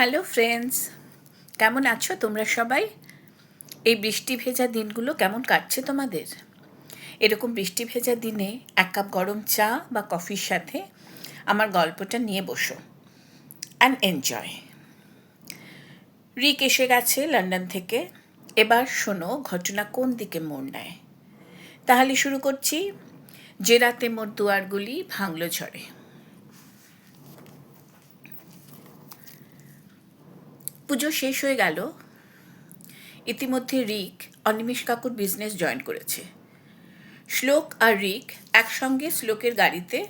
Hello friends কেমন আছো তোমরা সবাই? এই বৃষ্টি ভেজা দিনগুলো কেমন কাটছে তোমাদের? এরকম বৃষ্টি ভেজা দিনে এক কাপ গরম চা বা কফির সাথে আমার গল্পটা নিয়ে বসো অ্যান্ড এনজয় রিক এসে গেছে লন্ডন থেকে। এবার শোনো ঘটনা কোন দিকে মোড় নেয়। তাহলে শুরু করছি। যে রাতে মোর দুয়ারগুলি ভাঙল ঝড়ে। পুজো শেষ হয়ে গেল, ইতিমধ্যে রিক অনিমেষ কাকুর বিজনেস জয়েন করেছে। শ্লোক আর রিক একসঙ্গে শ্লোকের গাড়িতে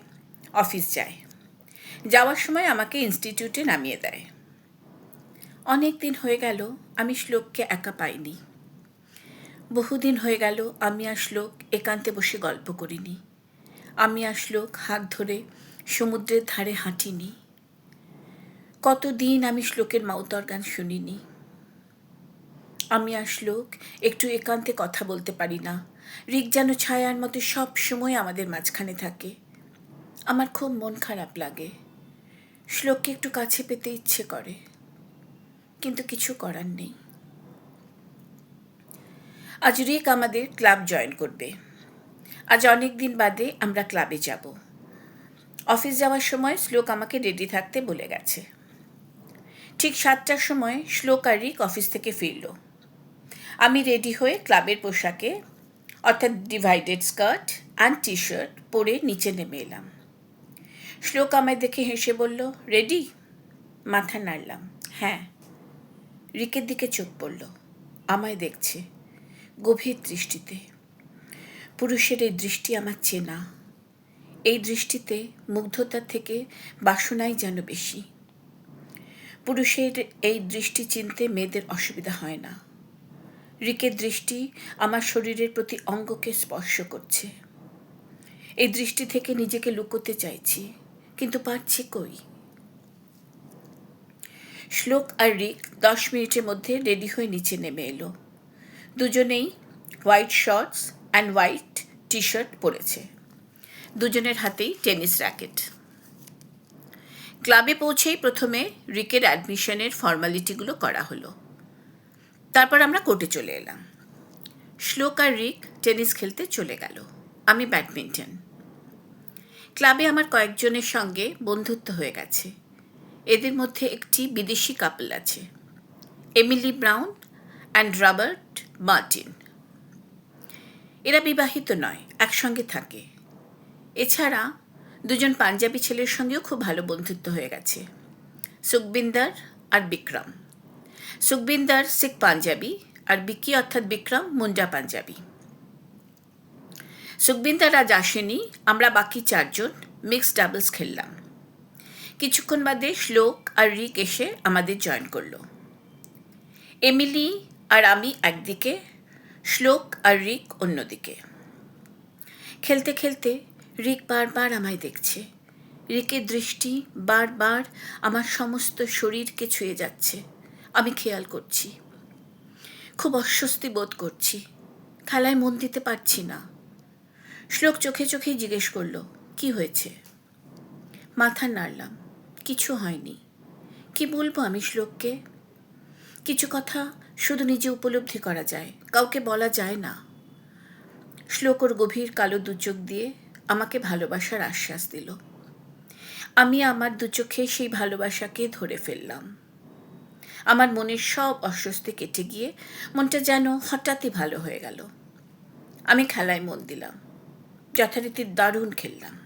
অফিস যায়। যাওয়ার সময় আমাকে ইনস্টিটিউটে নামিয়ে দেয়। অনেক দিন হয়ে গেল, আমি শ্লোককে একা পাইনি। বহুদিন হয়ে গেল, আমি আর শ্লোক একান্তে বসে গল্প করিনি। আমি আর শ্লোক হাত ধরে সমুদ্রের ধারে হাঁটিনি। কতদিন আমি শ্লোকের মাউতর গান শুনিনি? আমি আর শ্লোক একটু একান্তে কথা বলতে পারি না। রিক যেন ছায়ার মতো সব সময় আমাদের মাঝখানে থাকে। আমার খুব মন খারাপ লাগে। শ্লোককে একটু কাছে পেতে ইচ্ছে করে। কিন্তু কিছু করার নেই। আজ রিক আমাদের ক্লাব জয়েন করবে। আজ অনেক দিন বাদে আমরা ক্লাবে যাব। অফিস যাওয়ার সময় শ্লোক আমাকে রেডি থাকতে বলে গেছে। ঠিক সাতটার সময় শ্লোক আর রিক অফিস থেকে ফিরল। আমি রেডি হয়ে ক্লাবের পোশাকে, অর্থাৎ divided skirt and T shirt পরে নিচে নেমে এলাম। শ্লোক আমায় দেখে হেসে বলল রেডি মাথা নাড়লাম হ্যাঁ। রিকের দিকে চোখ পড়ল, আমায় দেখছে গভীর দৃষ্টিতে। পুরুষের এই দৃষ্টি আমার চেনা, এই দৃষ্টিতে মুগ্ধতার থেকে বাসনাই যেন বেশি। পুরুষের এই দৃষ্টি চিনতে মেয়েদের অসুবিধা হয় না। রিকের দৃষ্টি আমার শরীরের প্রতি অঙ্গকে স্পর্শ করছে। এই দৃষ্টি থেকে নিজেকে লুকোতে চাইছি, কিন্তু পারছি কই? শ্লোক আর রিক দশ মিনিটের মধ্যে রেডি হয়ে নিচে নেমে এলো। দুজনেই white shorts and white T shirt পরেছে। দুজনের হাতেই টেনিস র্যাকেট। ক্লাবে পৌঁছেই প্রথমে রিকের অ্যাডমিশনের ফর্মালিটিগুলো করা হলো। তারপর আমরা কোর্টে চলে এলাম। শ্লোক আর রিক টেনিস খেলতে চলে গেল। আমি ব্যাডমিন্টন। ক্লাবে আমার কয়েকজনের সঙ্গে বন্ধুত্ব হয়ে গেছে। এদের মধ্যে একটি বিদেশি কাপল আছে। Emily Brown and Robert Martin. এরা বিবাহিত নয়, একসঙ্গে থাকে। এছাড়া দুজন পাঞ্জাবি ছেলের সঙ্গেও খুব ভালো বন্ধুত্ব হয়ে গেছে। সুখবিন্দার আর বিক্রম। সুখবিন্দার শিখ পাঞ্জাবি আর বিকি অর্থাৎ বিক্রম মুন্ডা পাঞ্জাবি। সুখবিন্দার আজ আসেনি, আমরা বাকি চারজন মিক্সড ডাবলস খেললাম। কিছুক্ষণ বাদে শ্লোক আর রিক এসে আমাদের জয়েন করল। এমিলি আর আমি একদিকে, শ্লোক আর রিক অন্যদিকে। খেলতে খেলতে রিক বারবার আমায় দেখছে। রিকের দৃষ্টি বারবার আমার সমস্ত শরীরকে ছুঁয়ে যাচ্ছে। আমি খেয়াল করছি। খুব অস্বস্তি বোধ করছি। খেলায় মন দিতে পারছি না। শ্লোক চোখে চোখেই জিজ্ঞেস করল, কি হয়েছে? মাথা নাড়লাম। কিছু হয়নি। কি বলব আমি শ্লোককে? কিছু কথা শুধু নিজে উপলব্ধি করা যায়। কাউকে বলা যায় না। শ্লোক ওর গভীর কালো দুচোখ দিয়ে আমাকে ভালোবাসার আশ্বাস দিল। আমি আমার দুচোখে সেই ভালোবাসাকে ধরে ফেললাম। আমার মনের সব অস্বস্তি কেটে গিয়ে মনটা যেন হঠাৎই ভালো হয়ে গেল। আমি খেলায় মন দিলাম। যথারীতি দারুণ খেললাম।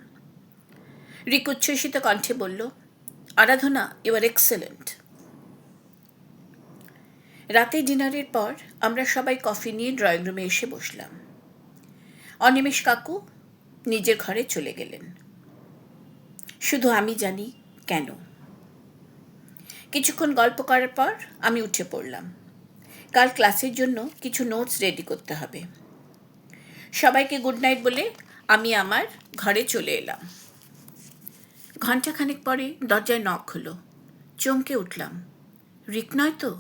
রিক উচ্ছ্বসিত কণ্ঠে বলল, আরাধনা ইউ আর এক্সেলেন্ট রাতে ডিনারের পর আমরা সবাই কফি নিয়ে ড্রয়িং রুমে এসে বসলাম। অনিমেষ কাকু নিজের ঘরে চলে গেলেন। শুধু আমি জানি কেন। কিছুক্ষণ গল্প করার পর আমি উঠে পড়লাম। কাল ক্লাসের জন্য কিছু নোটস রেডি করতে হবে। সবাইকে গুড নাইট বলে আমি আমার ঘরে চলে এলাম। ঘন্টাখানেক পরে দরজায় নখ হলো। চমকে উঠলাম। রিক নয় তো?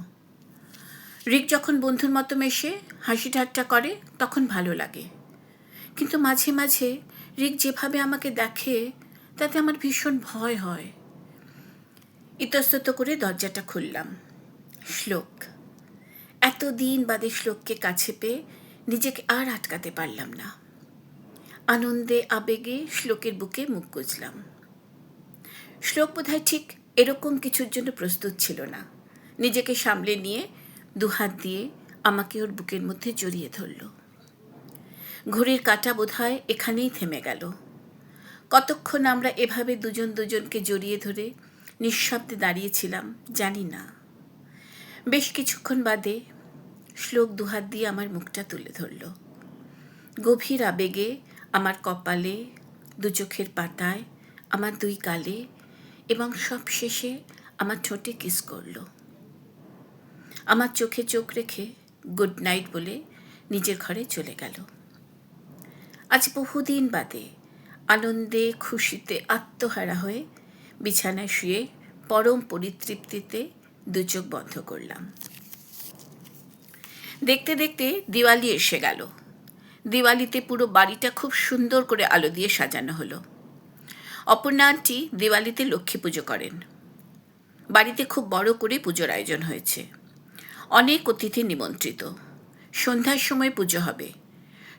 রিক যখন বন্ধুর মতো মেশে হাসি ঠাট্টা করে, তখন ভালো লাগে। কিন্তু মাঝে মাঝে রিক যেভাবে আমাকে দেখে, তাতে আমার ভীষণ ভয় হয়। ইতস্তত করে দরজাটা খুললাম। শ্লোক। এতদিন বাদে শ্লোককে কাছে পেয়ে নিজেকে আর আটকাতে পারলাম না। আনন্দে, আবেগে শ্লোকের বুকে মুখ গুজলাম। শ্লোক বোধহয় ঠিক এরকম কিছুর জন্য প্রস্তুত ছিল না। নিজেকে সামলে নিয়ে দুহাত দিয়ে আমাকে ওর বুকের মধ্যে জড়িয়ে ধরল। ঘড়ির কাঁটা বোধহয় এখানেই থেমে গেল। কতক্ষণ আমরা এভাবে দুজন দুজনকে জড়িয়ে ধরে নিঃশব্দে দাঁড়িয়েছিলাম জানি না। বেশ কিছুক্ষণ বাদে শ্লোক দুহাত দিয়ে আমার মুখটা তুলে ধরল। গভীর আবেগে আমার কপালে, দু চোখের পাতায়, আমার দুই গালে এবং সব শেষে আমার ঠোঁটে কিস করল। আমার চোখে চোখ রেখে গুড নাইট বলে নিজের ঘরে চলে গেল। আজ বহুদিন বাদে আনন্দে খুশিতে আত্মহারা হয়ে বিছানায় শুয়ে পরম পরিতৃপ্তিতে দু চোখ বন্ধ করলাম। দেখতে দেখতে দিওয়ালি এসে গেল। দিওয়ালিতে পুরো বাড়িটা খুব সুন্দর করে আলো দিয়ে সাজানো হলো। অপর্ণা আন্টি দিওয়ালিতে লক্ষ্মী পুজো করেন। বাড়িতে খুব বড় করে পুজোর আয়োজন হয়েছে। অনেক অতিথি নিমন্ত্রিত। সন্ধ্যার সময় পুজো হবে।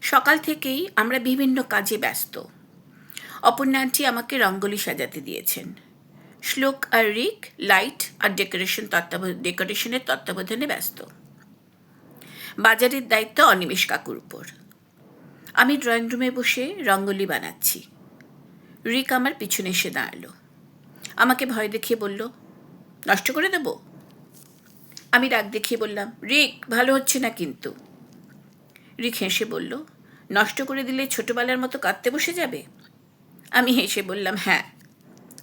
সকাল থেকেই আমরা বিভিন্ন কাজে ব্যস্ত। অপর্ণা আন্টি আমাকে রঙ্গোলি সাজাতে দিয়েছেন। শ্লোক আর রিক, লাইট আর ডেকোরেশন তত্ত্বাব, ডেকোরেশনের তত্ত্বাবধানে ব্যস্ত। বাজারের দায়িত্ব অনিমেষ কাকুর উপর। আমি ড্রয়িং রুমে বসে রঙ্গোলি বানাচ্ছি। রিক আমার পিছনে এসে দাঁড়াল। আমাকে ভয় দেখিয়ে বলল, নষ্ট করে দেব? আমি রাগ দেখিয়ে বললাম, রিক, ভালো হচ্ছে না কিন্তু। রিক হেসে বলল, নষ্ট করে দিলে ছোটবেলার মতো কাঁদতে বসে যাবে? আমি হেসে বললাম হ্যাঁ।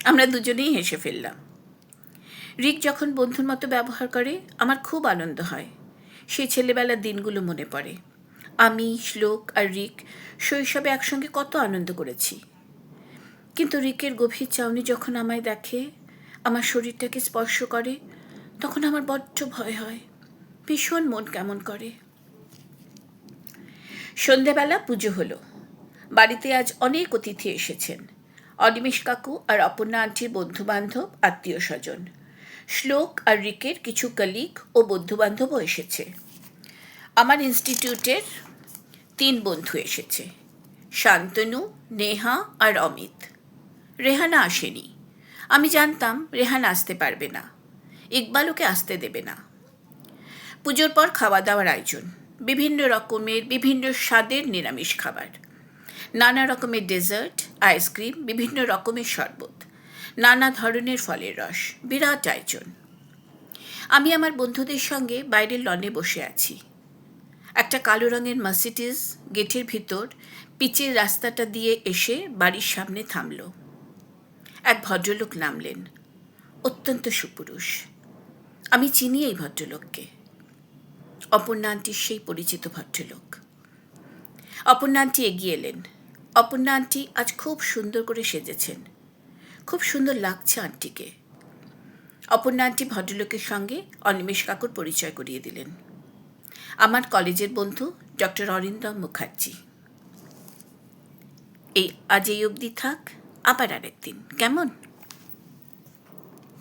আমরা দুজনেই হেসে ফেললাম। রিক যখন বন্ধুর মতো ব্যবহার করে, আমার খুব আনন্দ হয়। সেই ছেলেবেলার দিনগুলো মনে পড়ে। আমি, শ্লোক আর রিক শৈশবে একসঙ্গে কত আনন্দ করেছি। কিন্তু রিকের গভীর চাউনি যখন আমায় দেখে, আমার শরীরটাকে স্পর্শ করে, তখন আমার বড্ড ভয় হয়। ভীষণ মন কেমন করে। সন্ধেবেলা পুজো হলো। বাড়িতে আজ অনেক অতিথি এসেছেন। অনিমেষ কাকু আর অপর্ণা আন্টির বন্ধু বান্ধব আত্মীয় স্বজন। শ্লোক আর রিকের কিছু কলিগ ও বন্ধু বান্ধবও এসেছে। আমার ইনস্টিটিউটের তিন বন্ধু এসেছে, শান্তনু, নেহা আর অমিত। রেহানা আসেনি। আমি জানতাম রেহানা আসতে পারবে না। ইকবাল ওকে আসতে দেবে না। পুজোর পর খাওয়া দাওয়ার আয়োজন। বিভিন্ন রকমের, বিভিন্ন স্বাদের নিরামিষ খাবার। নানা রকমের ডেজার্ট আইসক্রিম বিভিন্ন রকমের শরবত। নানা ধরনের ফলের রস। বিরাট আয়োজন। আমি আমার বন্ধুদের সঙ্গে বাইরের লনে বসে আছি। একটা কালো রঙের মার্সিডিজ গেটের ভিতর পিচের রাস্তাটা দিয়ে এসে বাড়ির সামনে থামল। এক ভদ্রলোক নামলেন। অত্যন্ত সুপুরুষ। আমি চিনি এই ভদ্রলোককে। অপর্ণা সেই পরিচিত ভদ্রলোক। অপর্ণা এগিয়ে এলেন। অপর্ণা আন্টি আজ খুব সুন্দর করে সেজেছেন। খুব সুন্দর লাগছে আন্টিকে। অপর্ণা আন্টি ভদ্রলোকের সঙ্গে অনিমেষ কাকুর পরিচয় করিয়ে দিলেন। আমার কলেজের বন্ধু ডক্টর অরিন্দম মুখার্জি। এই, আজ এই অবধি থাক। আবার আরেকদিন। কেমন?